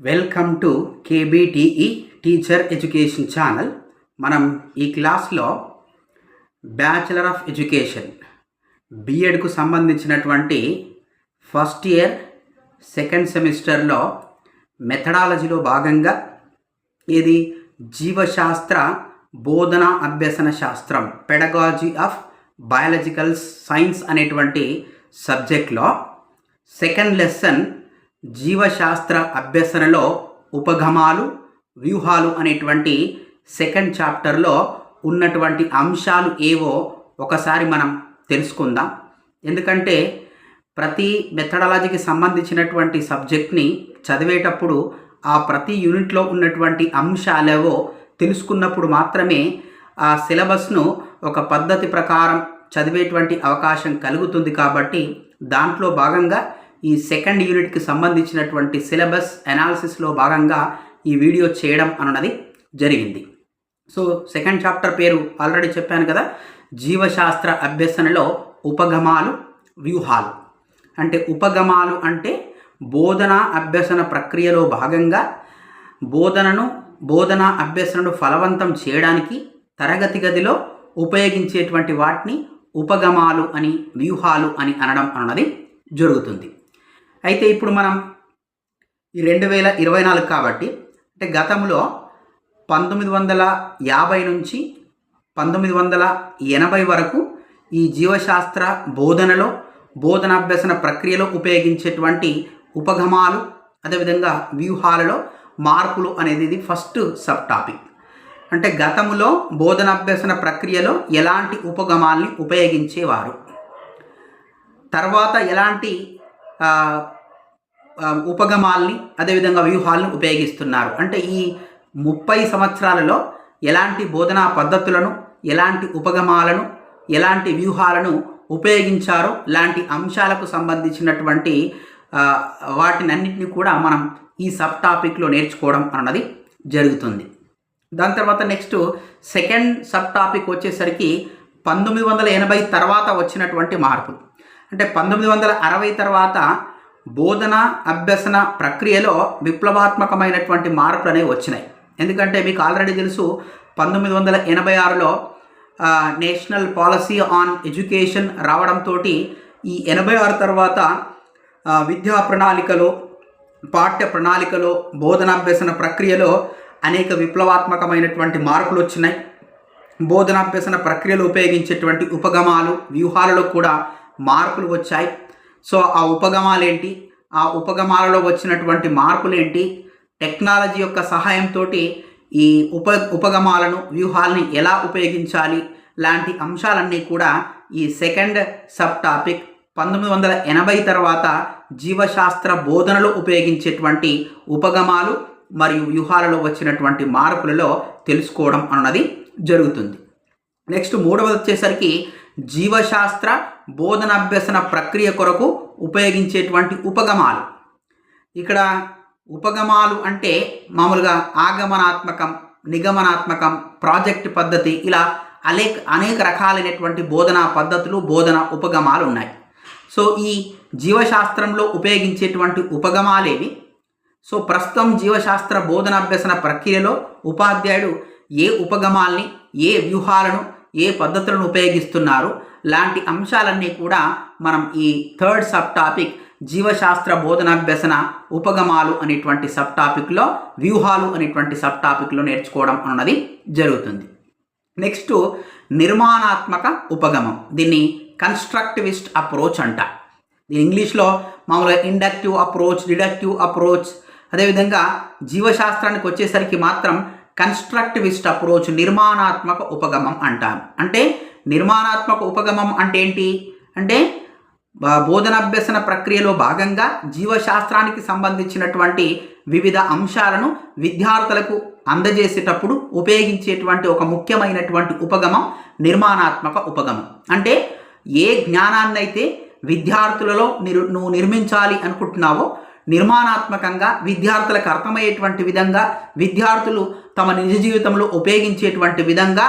Welcome to KBTE teacher education channel మనం ఈ క్లాస్లో బ్యాచిలర్ ఆఫ్ ఎడ్యుకేషన్ బీఎడ్కు సంబంధించినటువంటి ఫస్ట్ ఇయర్ సెకండ్ సెమిస్టర్లో మెథడాలజీలో భాగంగా ఇది జీవశాస్త్ర బోధన అభ్యసన శాస్త్రం పెడగాలజీ ఆఫ్ బయాలజికల్ సైన్స్ అనేటువంటి సబ్జెక్ట్లో సెకండ్ లెసన్ జీవశాస్త్ర అభ్యసనలో ఉపగమాలు వ్యూహాలు అనేటువంటి సెకండ్ చాప్టర్లో ఉన్నటువంటి అంశాలు ఏవో ఒకసారి మనం తెలుసుకుందాం. ఎందుకంటే ప్రతి మెథడాలజీకి సంబంధించినటువంటి సబ్జెక్ట్ని చదివేటప్పుడు ఆ ప్రతి యూనిట్లో ఉన్నటువంటి అంశాలేవో తెలుసుకున్నప్పుడు మాత్రమే ఆ సిలబస్ను ఒక పద్ధతి ప్రకారం చదివేటువంటి అవకాశం కలుగుతుంది కాబట్టి దాంట్లో భాగంగా ఈ సెకండ్ యూనిట్కి సంబంధించినటువంటి సిలబస్ అనాలిసిస్లో భాగంగా ఈ వీడియో చేయడం అన్నది జరిగింది. సో సెకండ్ చాప్టర్ పేరు ఆల్రెడీ చెప్పాను కదా జీవశాస్త్ర అభ్యసనలో ఉపగమాలు వ్యూహాలు. అంటే ఉపగమాలు అంటే బోధన అభ్యసన ప్రక్రియలో భాగంగా బోధనను బోధన అభ్యసనను ఫలవంతం చేయడానికి తరగతి గదిలో ఉపయోగించేటువంటి వాటిని ఉపగమాలు అని వ్యూహాలు అని అనడం అన్నది జరుగుతుంది. అయితే ఇప్పుడు మనం ఈ రెండు వేల ఇరవై నాలుగు కాబట్టి అంటే గతంలో పంతొమ్మిది వందల యాభై నుంచి పంతొమ్మిది వందల ఎనభై వరకు ఈ జీవశాస్త్ర బోధనలో బోధనాభ్యసన ప్రక్రియలో ఉపయోగించేటువంటి ఉపగమాలు అదేవిధంగా వ్యూహాలలో మార్పులు అనేది ఇది ఫస్ట్ సబ్ టాపిక్ అంటే గతంలో బోధనాభ్యసన ప్రక్రియలో ఎలాంటి ఉపగమాల్ని ఉపయోగించేవారు? తర్వాత ఎలాంటి ఉపగమాల్ని అదేవిధంగా వ్యూహాలను ఉపయోగిస్తున్నారు. అంటే ఈ ముప్పై సంవత్సరాలలో ఎలాంటి బోధనా పద్ధతులను ఎలాంటి ఉపగమాలను ఎలాంటి వ్యూహాలను ఉపయోగించారో లాంటి అంశాలకు సంబంధించినటువంటి వాటిని వాటినన్నింటినీ కూడా మనం ఈ సబ్ టాపిక్లో నేర్చుకోవడం అన్నది జరుగుతుంది. దాని తర్వాత నెక్స్ట్ సెకండ్ సబ్ టాపిక్ వచ్చేసరికి పంతొమ్మిది వందల ఎనభై తర్వాత వచ్చినటువంటి మార్పులు అంటే పంతొమ్మిది వందల అరవై తర్వాత బోధన అభ్యసన ప్రక్రియలో విప్లవాత్మకమైనటువంటి మార్పులు అనేవి వచ్చినాయి. ఎందుకంటే మీకు ఆల్రెడీ తెలుసు పంతొమ్మిది వందల ఎనభై ఆరులో నేషనల్ పాలసీ ఆన్ ఎడ్యుకేషన్ రావడంతో ఈ ఎనభై ఆరు తర్వాత విద్యా ప్రణాళికలో పాఠ్య ప్రణాళికలో బోధనాభ్యసన ప్రక్రియలో అనేక విప్లవాత్మకమైనటువంటి మార్పులు వచ్చినాయి. బోధనాభ్యసన ప్రక్రియలో ఉపయోగించేటువంటి ఉపగమాలు వ్యూహాలలో కూడా మార్పులు వచ్చాయి. సో ఆ ఉపగమాలు ఏంటి ఆ ఉపగమాలలో వచ్చినటువంటి మార్పులు ఏంటి టెక్నాలజీ యొక్క సహాయంతో ఈ ఉప ఉపగమాలను వ్యూహాలని ఎలా ఉపయోగించాలి? లాంటి అంశాలన్నీ కూడా ఈ సెకండ్ సబ్ టాపిక్ పంతొమ్మిది వందల ఎనభై తర్వాత జీవశాస్త్ర బోధనలో ఉపయోగించేటువంటి ఉపగమాలు మరియు వ్యూహాలలో వచ్చినటువంటి మార్పులలో తెలుసుకోవడం అన్నది జరుగుతుంది. నెక్స్ట్ మూడవది వచ్చేసరికి జీవశాస్త్ర బోధన అభ్యసన ప్రక్రియ కొరకు ఉపయోగించేటువంటి ఉపగమాలు. ఇక్కడ ఉపగమాలు అంటే మామూలుగా ఆగమనాత్మకం నిగమనాత్మకం ప్రాజెక్ట్ పద్ధతి ఇలా అనేక అనేక రకాలైనటువంటి బోధనా పద్ధతులు బోధన ఉపగమాలు ఉన్నాయి. సో ఈ జీవశాస్త్రంలో ఉపయోగించేటువంటి ఉపగమాలేవి. సో ప్రస్తుతం జీవశాస్త్ర బోధన అభ్యసన ప్రక్రియలో ఉపాధ్యాయుడు ఏ ఉపగమాల్ని ఏ వ్యూహాలను ఏ పద్ధతులను ఉపయోగిస్తున్నారు లాంటి అంశాలన్నీ కూడా మనం ఈ థర్డ్ సబ్ టాపిక్ జీవశాస్త్ర బోధనాభ్యసన ఉపగమాలు అనేటువంటి సబ్ టాపిక్లో వ్యూహాలు అనేటువంటి సబ్ టాపిక్లో నేర్చుకోవడం అన్నది జరుగుతుంది. నెక్స్ట్ నిర్మాణాత్మక ఉపగమం. దీన్ని కన్స్ట్రక్టివిస్ట్ అప్రోచ్ అంట. దీని ఇంగ్లీష్లో మామూలుగా ఇండక్టివ్ అప్రోచ్ డిడక్టివ్ అప్రోచ్ అదేవిధంగా జీవశాస్త్రానికి వచ్చేసరికి మాత్రం కన్స్ట్రక్టివిస్ట్ అప్రోచ్ నిర్మాణాత్మక ఉపగమం అంటారు. అంటే నిర్మాణాత్మక ఉపగమం అంటే ఏంటి? అంటే బోధనాభ్యసన ప్రక్రియలో భాగంగా జీవశాస్త్రానికి సంబంధించినటువంటి వివిధ అంశాలను విద్యార్థులకు అందజేసేటప్పుడు ఉపయోగించేటువంటి ఒక ముఖ్యమైనటువంటి ఉపగమం నిర్మాణాత్మక ఉపగమం. అంటే ఏ జ్ఞానాన్నైతే విద్యార్థులలో నిర్ నువ్వు నిర్మించాలి అనుకుంటున్నావో నిర్మాణాత్మకంగా విద్యార్థులకు అర్థమయ్యేటువంటి విధంగా విద్యార్థులు తమ నిజ జీవితంలో ఉపయోగించేటువంటి విధంగా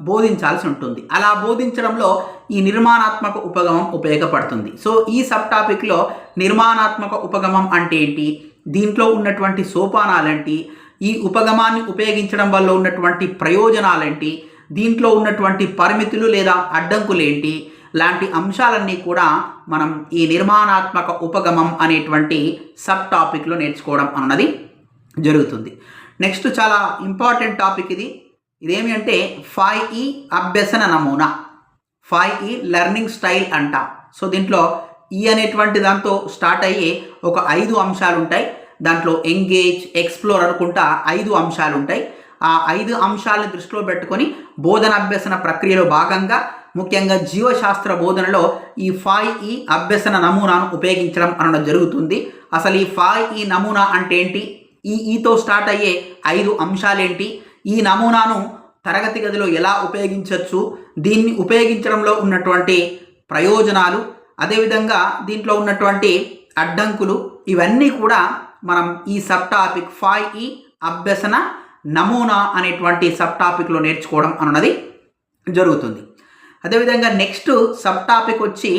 బోధించాల్సి ఉంటుంది. అలా బోధించడంలో ఈ నిర్మాణాత్మక ఉపగమం ఉపయోగపడుతుంది. సో ఈ సబ్ టాపిక్లో నిర్మాణాత్మక ఉపగమం అంటే ఏంటి? దీంట్లో ఉన్నటువంటి సోపానాలేంటి? ఈ ఉపగమాన్ని ఉపయోగించడం వల్ల ఉన్నటువంటి ప్రయోజనాలేంటి? దీంట్లో ఉన్నటువంటి పరిమితులు లేదా అడ్డంకులేంటి? లాంటి అంశాలన్నీ కూడా మనం ఈ నిర్మాణాత్మక ఉపగమం అనేటువంటి సబ్ టాపిక్లో నేర్చుకోవడం అన్నది జరుగుతుంది. నెక్స్ట్ చాలా ఇంపార్టెంట్ టాపిక్ ఇది. ఇదేమి అంటే ఫైవ్ ఈ అభ్యసన నమూనా. ఫైవ్ ఈ లెర్నింగ్ స్టైల్ అంట. సో దీంట్లో ఈ అనేటువంటి దాంతో స్టార్ట్ అయ్యే ఒక ఐదు అంశాలు ఉంటాయి దాంట్లో ఎంగేజ్ ఎక్స్ప్లోర్ అనుకుంటా ఐదు అంశాలు ఉంటాయి ఆ ఐదు అంశాలను దృష్టిలో పెట్టుకొని బోధన అభ్యసన ప్రక్రియలో భాగంగా ముఖ్యంగా జీవశాస్త్ర బోధనలో ఈ ఫైవ్ ఈ అభ్యసన నమూనాను ఉపయోగించడం అనడం జరుగుతుంది. అసలు ఈ ఫైవ్ ఈ నమూనా అంటే ఏంటి? ఈ ఈతో స్టార్ట్ అయ్యే ఐదు అంశాలేంటి? ఈ నమూనాను తరగతి గదిలో ఎలా ఉపయోగించవచ్చు దీన్ని ఉపయోగించడంలో ఉన్నటువంటి ప్రయోజనాలు అదేవిధంగా దీంట్లో ఉన్నటువంటి అడ్డంకులు ఇవన్నీ కూడా మనం ఈ సబ్ టాపిక్ ఫైవ్ ఈ అభ్యసన నమూనా అనేటువంటి సబ్ టాపిక్లో నేర్చుకోవడం అన్నది జరుగుతుంది. అదేవిధంగా నెక్స్ట్ సబ్ టాపిక్ వచ్చి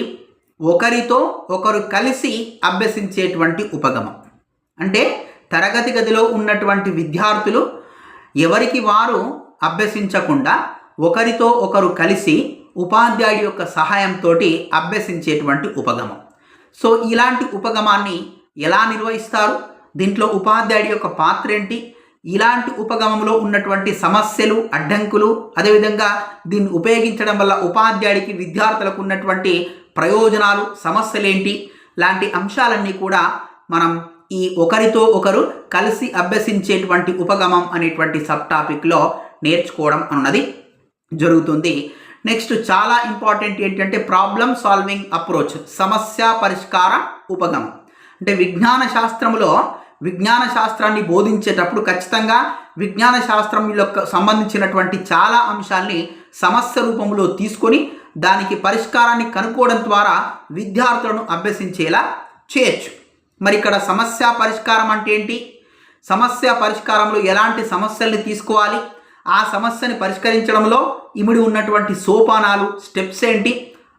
ఒకరితో ఒకరు కలిసి అభ్యసించేటువంటి ఉపగమం. అంటే తరగతి గదిలో ఉన్నటువంటి విద్యార్థులు ఎవరికి వారు అభ్యసించకుండా ఒకరితో ఒకరు కలిసి ఉపాధ్యాయుడి యొక్క సహాయంతో అభ్యసించేటువంటి ఉపగమం. సో ఇలాంటి ఉపగమాన్ని ఎలా నిర్వహిస్తారు? దీంట్లో ఉపాధ్యాయుడి యొక్క పాత్ర ఏంటి? ఇలాంటి ఉపగమంలో ఉన్నటువంటి సమస్యలు అడ్డంకులు అదేవిధంగా దీన్ని ఉపయోగించడం వల్ల ఉపాధ్యాయుడికి విద్యార్థులకు ఉన్నటువంటి ప్రయోజనాలు సమస్యలేంటి? లాంటి అంశాలన్నీ కూడా మనం ఈ ఒకరితో ఒకరు కలిసి అభ్యసించేటువంటి ఉపగమం అనేటువంటి సబ్ టాపిక్లో నేర్చుకోవడం అన్నది జరుగుతుంది. నెక్స్ట్ చాలా ఇంపార్టెంట్ ఏంటంటే ప్రాబ్లమ్ సాల్వింగ్ అప్రోచ్ సమస్య పరిష్కార ఉపగమం. అంటే విజ్ఞాన శాస్త్రంలో విజ్ఞాన శాస్త్రాన్ని బోధించేటప్పుడు ఖచ్చితంగా విజ్ఞాన శాస్త్రం యొక్క సంబంధించినటువంటి చాలా అంశాల్ని సమస్య రూపంలో తీసుకొని దానికి పరిష్కారాన్ని కనుక్కోవడం ద్వారా విద్యార్థులను అభ్యసించేలా చేయొచ్చు. మరి ఇక్కడ సమస్య పరిష్కారం అంటే ఏంటి? సమస్య పరిష్కారంలో ఎలాంటి సమస్యల్ని తీసుకోవాలి? ఆ సమస్యని పరిష్కరించడంలో ఇమిడి ఉన్నటువంటి సోపానాలు స్టెప్స్ ఏంటి?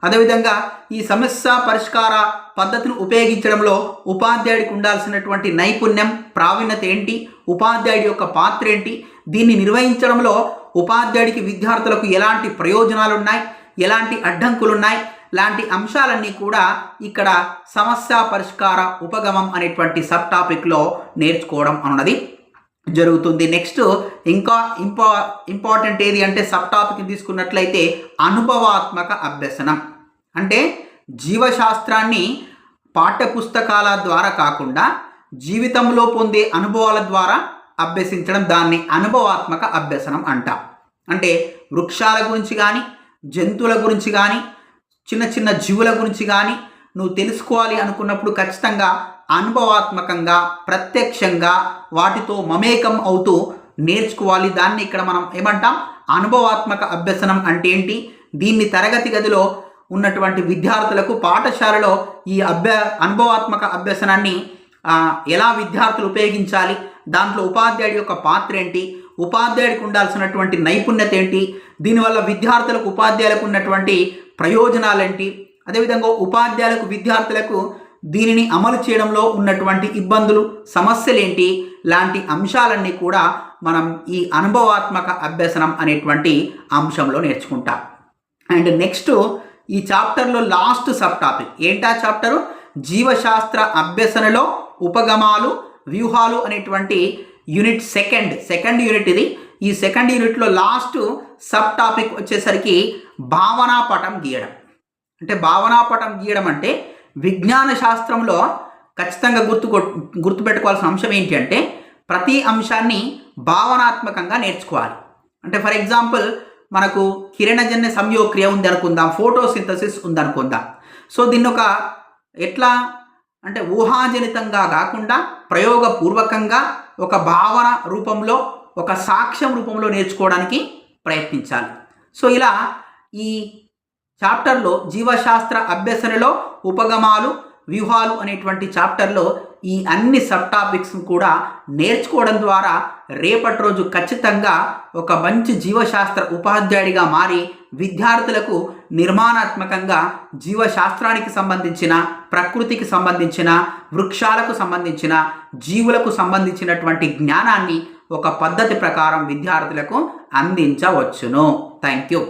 అదేవిధంగా ఈ సమస్య పరిష్కార పద్ధతిని ఉపయోగించడంలో ఉపాధ్యాయుడికి ఉండాల్సినటువంటి నైపుణ్యం ప్రావీణ్యత ఏంటి? ఉపాధ్యాయుడి యొక్క పాత్ర ఏంటి? దీన్ని నిర్వహించడంలో ఉపాధ్యాయుడికి విద్యార్థులకు ఎలాంటి ప్రయోజనాలు ఉన్నాయి ఎలాంటి అడ్డంకులు ఉన్నాయి లాంటి అంశాలన్నీ కూడా ఇక్కడ సమస్య పరిష్కార ఉపగమం అనేటువంటి సబ్ టాపిక్లో నేర్చుకోవడం అన్నది జరుగుతుంది. నెక్స్ట్ ఇంకా ఇంపా ఇంపార్టెంట్ ఏది అంటే సబ్ టాపిక్ తీసుకున్నట్లయితే అనుభవాత్మక అభ్యసనం. అంటే జీవశాస్త్రాన్ని పాఠ్యపుస్తకాల ద్వారా కాకుండా జీవితంలో పొందే అనుభవాల ద్వారా అభ్యసించడం దాన్ని అనుభవాత్మక అభ్యసనం అంట. అంటే వృక్షాల గురించి కానీ జంతువుల గురించి కానీ చిన్న చిన్న జీవుల గురించి కానీ నువ్వు తెలుసుకోవాలి అనుకున్నప్పుడు ఖచ్చితంగా అనుభవాత్మకంగా ప్రత్యక్షంగా వాటితో మమేకం అవుతూ నేర్చుకోవాలి. దాన్ని ఇక్కడ మనం ఏమంటాం? అనుభవాత్మక అభ్యసనం అంటే ఏంటి? దీన్ని తరగతి గదిలో ఉన్నటువంటి విద్యార్థులకు పాఠశాలలో ఈ అభ్య అనుభవాత్మక అభ్యసనాన్ని ఎలా విద్యార్థులు ఉపయోగించాలి? దాంట్లో ఉపాధ్యాయుడి యొక్క పాత్ర ఏంటి? ఉపాధ్యాయుడికి ఉండాల్సినటువంటి నైపుణ్యత ఏంటి దీనివల్ల విద్యార్థులకు ఉపాధ్యాయులకు ఉన్నటువంటి ప్రయోజనాలేంటి? అదేవిధంగా ఉపాధ్యాయులకు విద్యార్థులకు దీనిని అమలు చేయడంలో ఉన్నటువంటి ఇబ్బందులు సమస్యలేంటి? లాంటి అంశాలన్నీ కూడా మనం ఈ అనుభవాత్మక అభ్యసనం అనేటువంటి అంశంలో నేర్చుకుంటాం. అండ్ నెక్స్ట్ ఈ చాప్టర్లో లాస్ట్ సబ్ టాపిక్. ఏంటా చాప్టరు? జీవశాస్త్ర అభ్యసనలో ఉపగమాలు వ్యూహాలు అనేటువంటి యూనిట్ సెకండ్ సెకండ్ యూనిట్ ఇది. ఈ సెకండ్ యూనిట్లో లాస్ట్ సబ్ టాపిక్ వచ్చేసరికి భావనా పటం గీయడం. అంటే భావనా పటం గీయడం అంటే విజ్ఞాన శాస్త్రంలో ఖచ్చితంగా గుర్తు గుర్తుపెట్టుకోవాల్సిన అంశం ఏంటి అంటే ప్రతి అంశాన్ని భావనాత్మకంగా నేర్చుకోవాలి. అంటే ఫర్ ఎగ్జాంపుల్ మనకు కిరణజన్య సంయోక్రియ ఉంది అనుకుందాం ఫోటోసింథసిస్ ఉంది అనుకుందాం సో దీన్ని ఒక ఎట్లా అంటే ఊహాజనితంగా కాకుండా ప్రయోగపూర్వకంగా ఒక భావన రూపంలో ఒక సాక్ష్యం రూపంలో నేర్చుకోవడానికి ప్రయత్నించాలి. సో ఇలా ఈ చాప్టర్లో జీవశాస్త్ర అభ్యసనలో ఉపగమాలు వ్యూహాలు అనేటువంటి చాప్టర్లో ఈ అన్ని సబ్ టాపిక్స్ కూడా నేర్చుకోవడం ద్వారా రేపటి రోజు ఖచ్చితంగా ఒక మంచి జీవశాస్త్ర ఉపాధ్యాయుడిగా మారి విద్యార్థులకు నిర్మాణాత్మకంగా జీవశాస్త్రానికి సంబంధించిన ప్రకృతికి సంబంధించిన వృక్షాలకు సంబంధించిన జీవులకు సంబంధించినటువంటి జ్ఞానాన్ని ఒక పద్ధతి ప్రకారం విద్యార్థులకు అందించవచ్చును. Thank you